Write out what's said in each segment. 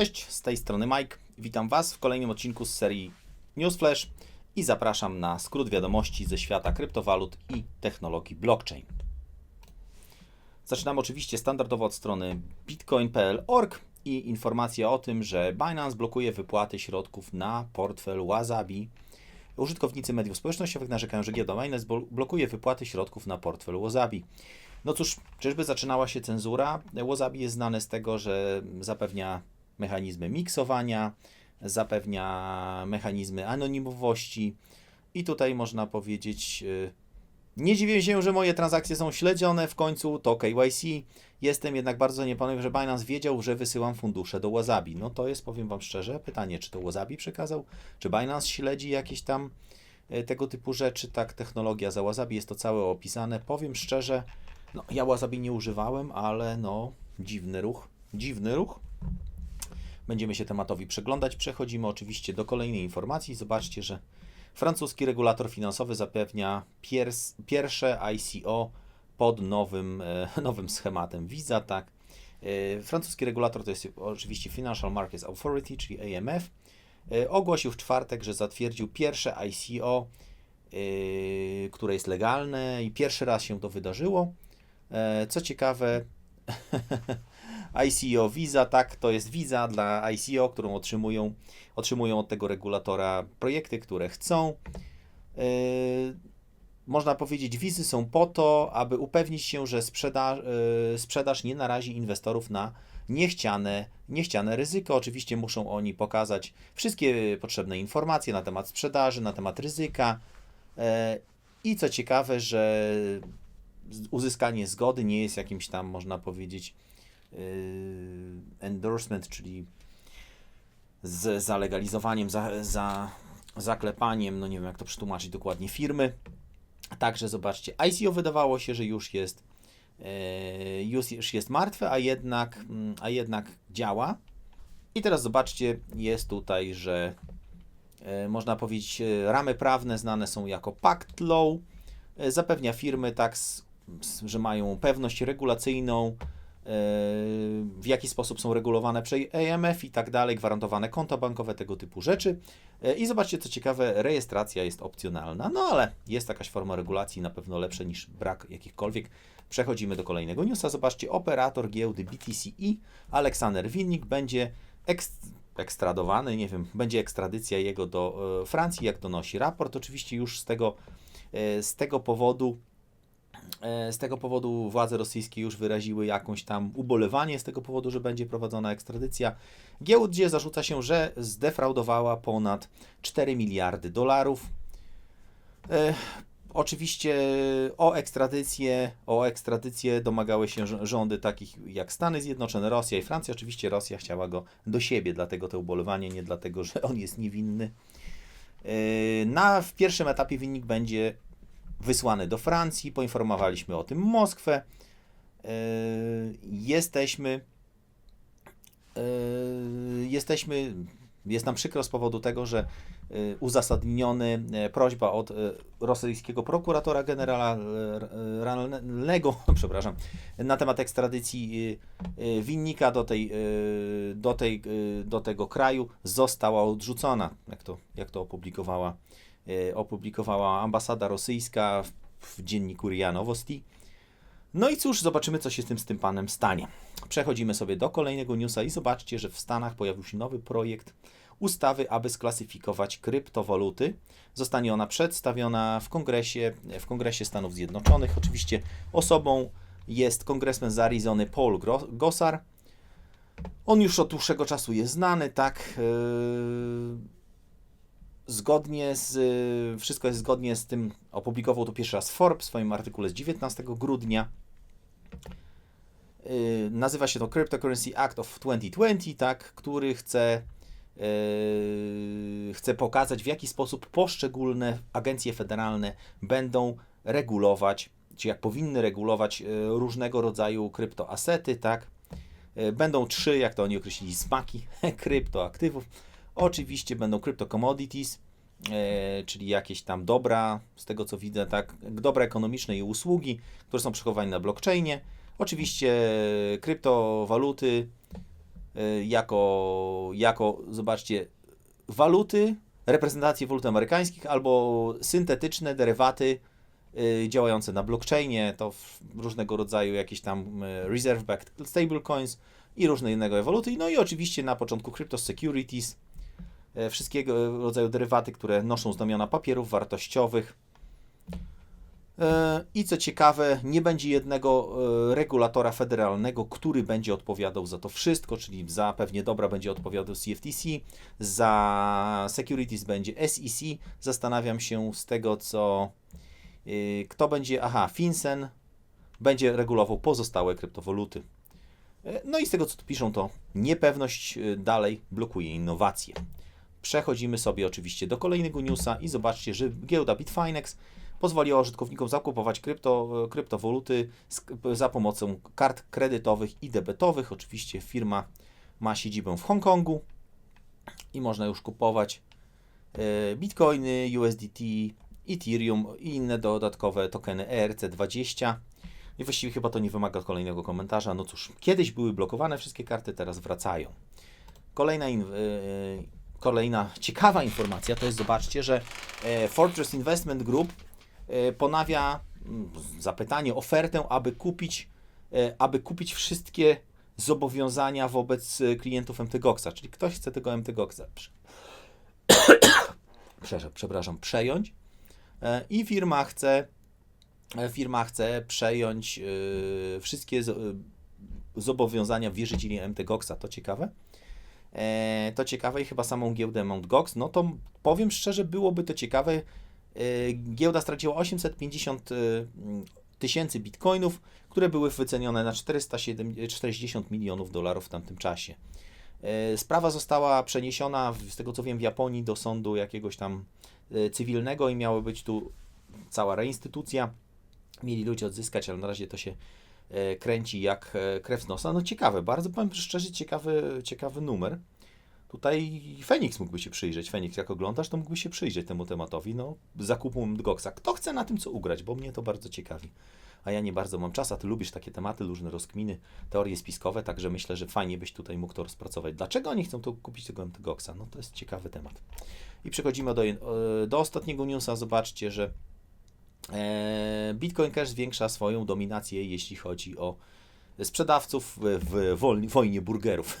Cześć, z tej strony Mike. Witam Was w kolejnym odcinku z serii Newsflash i zapraszam na skrót wiadomości ze świata kryptowalut i technologii blockchain. Zaczynamy oczywiście standardowo od strony bitcoin.pl.org i informacja o tym, że Binance blokuje wypłaty środków na portfel Wasabi. Użytkownicy mediów społecznościowych narzekają, że giełda Binance blokuje wypłaty środków na portfel Wasabi. No cóż, czyżby zaczynała się cenzura? Wasabi jest znane z tego, że zapewnia mechanizmy miksowania, zapewnia mechanizmy anonimowości i tutaj można powiedzieć, y, nie dziwię się, że moje transakcje są śledzione, w końcu to KYC. Jestem jednak bardzo niepewny, że Binance wiedział, że wysyłam fundusze do Wasabi. No to jest, powiem Wam szczerze, pytanie, czy to Wasabi przekazał, czy Binance śledzi jakieś tam y, tego typu rzeczy, tak, technologia za Wasabi, jest to całe opisane. Powiem szczerze, no ja Wasabi nie używałem, ale no dziwny ruch, dziwny ruch. Będziemy się tematowi przeglądać. Przechodzimy oczywiście do kolejnej informacji. Zobaczcie, że francuski regulator finansowy zapewnia pierwsze ICO pod nowym, e, nowym schematem Visa, tak. E, francuski regulator to jest oczywiście Financial Markets Authority, czyli AMF. E, ogłosił w czwartek, że zatwierdził pierwsze ICO, które jest legalne i pierwszy raz się to wydarzyło. Co ciekawe, ICO Visa, tak, to jest Visa dla ICO, którą otrzymują, otrzymują od tego regulatora projekty, które chcą. Yy, można powiedzieć, wizy są po to, aby upewnić się, że sprzeda yy, sprzedaż nie narazi inwestorów na niechciane, niechciane ryzyko. Oczywiście muszą oni pokazać wszystkie potrzebne informacje na temat sprzedaży, na temat ryzyka. Yy, I co ciekawe, że uzyskanie zgody nie jest jakimś tam, można powiedzieć, endorsement, czyli z zalegalizowaniem, za, za zaklepaniem, no nie wiem jak to przetłumaczyć dokładnie, firmy. Także zobaczcie, ICO wydawało się, że już jest, y, już jest martwe, a jednak, mm, a jednak działa. I teraz zobaczcie, jest tutaj, że y, można powiedzieć, ramy prawne znane są jako Pact Law. Zapewnia firmy tak, że mają pewność regulacyjną, w jaki sposób są regulowane przez AMF i tak dalej, gwarantowane konta bankowe, tego typu rzeczy. E, I zobaczcie, co ciekawe, rejestracja jest opcjonalna, no ale jest jakaś forma regulacji, na pewno lepsza niż brak jakichkolwiek. Przechodzimy do kolejnego newsa. Zobaczcie, operator giełdy BTCE, Aleksander Winnik, będzie ekstradowany, nie wiem, będzie ekstradycja jego do e, Francji, jak donosi raport. Oczywiście już z tego, e, z tego powodu z tego powodu władze rosyjskie już wyraziły jakąś tam ubolewanie z tego powodu, że będzie prowadzona ekstradycja. Giełdzie zarzuca się, że zdefraudowała ponad 4 miliardy dolarów. E, oczywiście o ekstradycję, o ekstradycję domagały się rządy takich jak Stany Zjednoczone, Rosja i Francja. Oczywiście Rosja chciała go do siebie, dlatego to ubolowanie, nie dlatego, że on jest niewinny. E, na, w pierwszym etapie wynik będzie wysłany do Francji. Poinformowaliśmy o tym Moskwę. E, jesteśmy, e, jesteśmy, jest nam przykro z powodu tego, że e, uzasadniony prośba od rosyjskiego prokuratora generalnego, przepraszam, na temat ekstradycji winnika do, tej, do, tej, do tego kraju została odrzucona, jak to, jak to opublikowała E, opublikowała ambasada rosyjska w, dzienniku RIA Nowosti. No i cóż, zobaczymy, co się z tym, z tym panem stanie. Przechodzimy sobie do kolejnego newsa i zobaczcie, że w Stanach pojawił się nowy projekt ustawy, aby sklasyfikować kryptowaluty. Zostanie ona przedstawiona w Kongresie, w Kongresie Stanów Zjednoczonych. Oczywiście osobą jest kongresmen z Arizony Paul Gossar. On już od dłuższego czasu jest znany, tak. Yy zgodnie z, wszystko jest zgodnie z tym, opublikował to pierwszy raz Forbes w swoim artykule z 19 grudnia. Y, nazywa się to Cryptocurrency Act of 2020, tak, który chce, yy, chce pokazać, w jaki sposób poszczególne agencje federalne będą regulować, czy jak powinny regulować różnego rodzaju kryptoasety, tak. Będą trzy, jak to oni określili, smaki kryptoaktywów Oczywiście będą crypto commodities, e, czyli jakieś tam dobra, z tego co widzę, tak, dobra ekonomiczne i usługi, które są przechowywane na blockchainie. Oczywiście kryptowaluty, y, jako, jako, zobaczcie, waluty, reprezentacje walut amerykańskich albo syntetyczne derywaty y, działające na blockchainie, to różnego rodzaju jakieś tam y, reserve-backed stablecoins i różne innego waluty. No i oczywiście na początku crypto securities, wszystkiego rodzaju derywaty, które noszą znamiona papierów wartościowych. E, I co ciekawe, nie będzie jednego e, regulatora federalnego, który będzie odpowiadał za to wszystko, czyli za pewnie dobra będzie odpowiadał CFTC, za securities będzie SEC. Zastanawiam się z tego, co e, kto będzie, aha, FinCEN będzie regulował pozostałe kryptowaluty. No i z tego, co tu piszą, to niepewność dalej blokuje innowacje. Przechodzimy sobie oczywiście do kolejnego newsa i zobaczcie, że giełda Bitfinex pozwoliła użytkownikom zakupować krypto, kryptowaluty za pomocą kart kredytowych i debetowych. Oczywiście firma ma siedzibę w Hongkongu i można już kupować e, bitcoiny, USDT, Ethereum i inne dodatkowe tokeny ERC20. I właściwie chyba to nie wymaga kolejnego komentarza. No cóż, kiedyś były blokowane wszystkie karty, teraz wracają. Kolejna, in, yy, kolejna ciekawa informacja to jest, zobaczcie, że Fortress Investment Group E, ponawia mm, zapytanie, ofertę, aby kupić, e, aby kupić wszystkie zobowiązania wobec e, klientów MTGOXa, czyli ktoś chce tego MTGOXa przepraszam, przejąć i firma chce firma chce przejąć wszystkie zobowiązania wierzycieli MTGOXa. To ciekawe. To ciekawe i chyba samą giełdę Mt. Gox. No to powiem szczerze, byłoby to ciekawe, Y, giełda straciła 850 y, tysięcy bitcoinów, które były wycenione na 440 milionów dolarów w tamtym czasie. Sprawa została przeniesiona, z tego co wiem, w Japonii do sądu jakiegoś tam cywilnego i miała być tu cała reinstytucja. Mieli ludzie odzyskać, ale na razie to się kręci jak krew z nosa. No ciekawe, bardzo powiem szczerze, ciekawy, ciekawy numer. Tutaj Feniks mógłby się przyjrzeć. Feniks, jak oglądasz, to mógłby się przyjrzeć temu tematowi. No, zakupu Goxa. Kto chce na tym co ugrać, bo mnie to bardzo ciekawi. A ja nie bardzo mam czas, a ty lubisz takie tematy, różne rozkminy, teorie spiskowe, także myślę, że fajnie byś tutaj mógł to rozpracować. Dlaczego oni chcą to kupić tego Goxa? No to jest ciekawy temat. I przechodzimy do, do ostatniego newsa. Zobaczcie, że e, Bitcoin Cash zwiększa swoją dominację, jeśli chodzi o sprzedawców w, wojnie burgerów.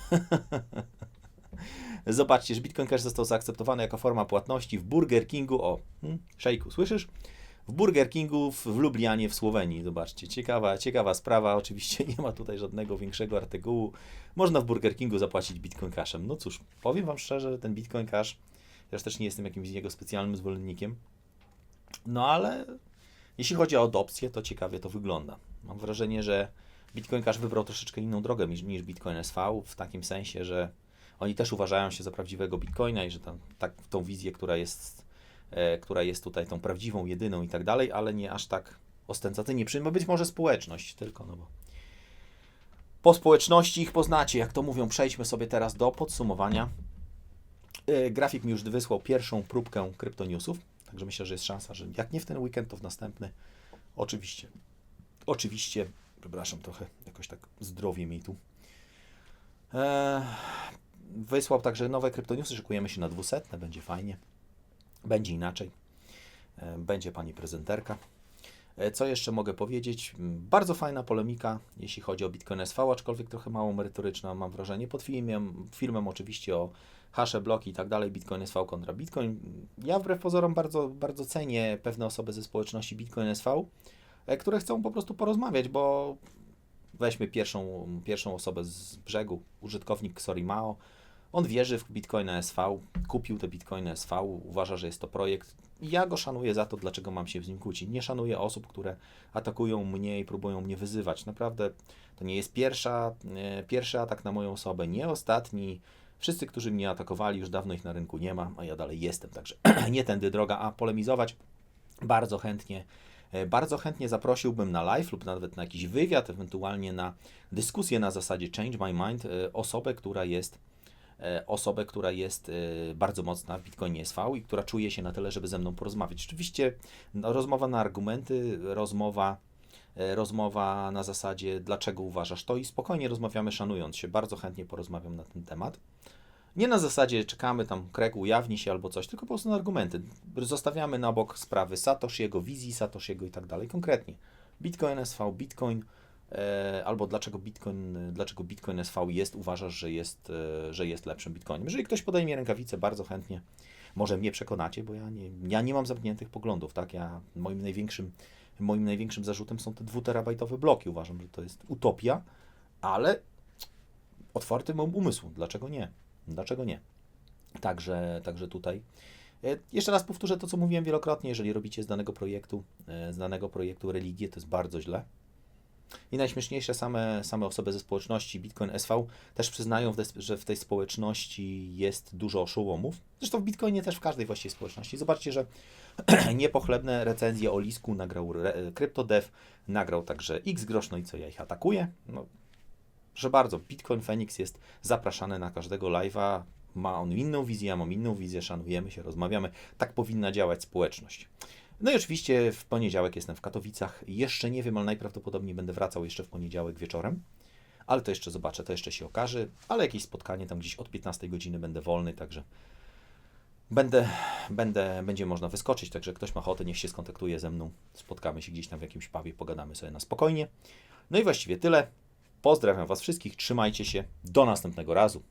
Zobaczcie, że Bitcoin Cash został zaakceptowany jako forma płatności w Burger Kingu. O, hmm, szejku, słyszysz? W Burger Kingu w, Lublianie w Słowenii. Zobaczcie, ciekawa, ciekawa sprawa. Oczywiście nie ma tutaj żadnego większego artykułu. Można w Burger Kingu zapłacić Bitcoin Cashem. No cóż, powiem Wam szczerze, ten Bitcoin Cash, ja też nie jestem jakimś jego specjalnym zwolennikiem. No ale jeśli chodzi o adopcję, to ciekawie to wygląda. Mam wrażenie, że Bitcoin Cash wybrał troszeczkę inną drogę niż, niż Bitcoin SV, w takim sensie, że oni też uważają się za prawdziwego bitcoina i że tam, tak, tą wizję, która jest, e, która jest tutaj tą prawdziwą, jedyną i tak dalej, ale nie aż tak ostentacyjnie. Przyjmę być może społeczność tylko, no bo po społeczności ich poznacie, jak to mówią. Przejdźmy sobie teraz do podsumowania. E, grafik mi już wysłał pierwszą próbkę kryptonewsów, także myślę, że jest szansa, że jak nie w ten weekend, to w następny. Oczywiście, oczywiście, przepraszam, trochę jakoś tak zdrowie mi tu. Eee, Wysłał także nowe kryptoniusy, szykujemy się na 200, będzie fajnie. Będzie inaczej. E, będzie pani prezenterka. E, co jeszcze mogę powiedzieć? Bardzo fajna polemika, jeśli chodzi o Bitcoin SV, aczkolwiek trochę mało merytoryczna, mam wrażenie. Pod filmem, filmem oczywiście o hasze, bloki i tak dalej, Bitcoin SV kontra Bitcoin. Ja wbrew pozorom bardzo, bardzo cenię pewne osoby ze społeczności Bitcoin SV, e, które chcą po prostu porozmawiać, bo weźmy pierwszą, pierwszą osobę z brzegu, użytkownik Sorimao, on wierzy w Bitcoina SV, kupił te Bitcoiny SV, uważa, że jest to projekt. Ja go szanuję za to, dlaczego mam się z nim kłócić. Nie szanuję osób, które atakują mnie i próbują mnie wyzywać. Naprawdę to nie jest pierwsza, e, pierwszy atak na moją osobę, nie ostatni. Wszyscy, którzy mnie atakowali, już dawno ich na rynku nie ma, a ja dalej jestem, także nie tędy droga, a polemizować bardzo chętnie. E, bardzo chętnie zaprosiłbym na live lub nawet na jakiś wywiad, ewentualnie na dyskusję na zasadzie Change My Mind, e, osobę, która jest osobę, która jest e, bardzo mocna w Bitcoinie SV i która czuje się na tyle, żeby ze mną porozmawiać. Oczywiście no, rozmowa na argumenty, rozmowa e, rozmowa na zasadzie, dlaczego uważasz to i spokojnie rozmawiamy, szanując się. Bardzo chętnie porozmawiam na ten temat. Nie na zasadzie czekamy tam, Kreg ujawni się albo coś, tylko po prostu na argumenty. Zostawiamy na bok sprawy Satoshiego, wizji Satoshiego i tak dalej. Konkretnie. Bitcoin SV, Bitcoin, e, albo dlaczego Bitcoin, dlaczego Bitcoin SV jest, uważasz, że jest, e, że jest lepszym Bitcoinem. Jeżeli ktoś podaje mi rękawice, bardzo chętnie może mnie przekonacie, bo ja nie, ja nie mam zamkniętych poglądów, tak? Ja, moim największym, moim największym zarzutem są te dwuterabajtowe bloki. Uważam, że to jest utopia, ale otwarty mam umysł. Dlaczego nie? Dlaczego nie? Także, także tutaj. E, Jeszcze raz powtórzę to, co mówiłem wielokrotnie. Jeżeli robicie z danego projektu, e, z danego projektu religię, to jest bardzo źle. I najśmieszniejsze, same, same osoby ze społeczności Bitcoin SV też przyznają, że w tej społeczności jest dużo oszołomów. Zresztą w Bitcoinie też w każdej właściwie społeczności. Zobaczcie, że niepochlebne recenzje o Lisku nagrał CryptoDev, nagrał także X grosz, no i co ja ich atakuję? No, proszę bardzo, Bitcoin Phoenix jest zapraszany na każdego live'a. Ma on inną wizję, ja mam inną wizję, szanujemy się, rozmawiamy. Tak powinna działać społeczność. No i oczywiście w poniedziałek jestem w Katowicach. Jeszcze nie wiem, ale najprawdopodobniej będę wracał jeszcze w poniedziałek wieczorem. Ale to jeszcze zobaczę, to jeszcze się okaże. Ale jakieś spotkanie tam gdzieś od 15 godziny będę wolny, także będę, będę, będzie można wyskoczyć. Także ktoś ma ochotę, niech się skontaktuje ze mną. Spotkamy się gdzieś tam w jakimś pubie, pogadamy sobie na spokojnie. No i właściwie tyle. Pozdrawiam Was wszystkich, trzymajcie się. Do następnego razu.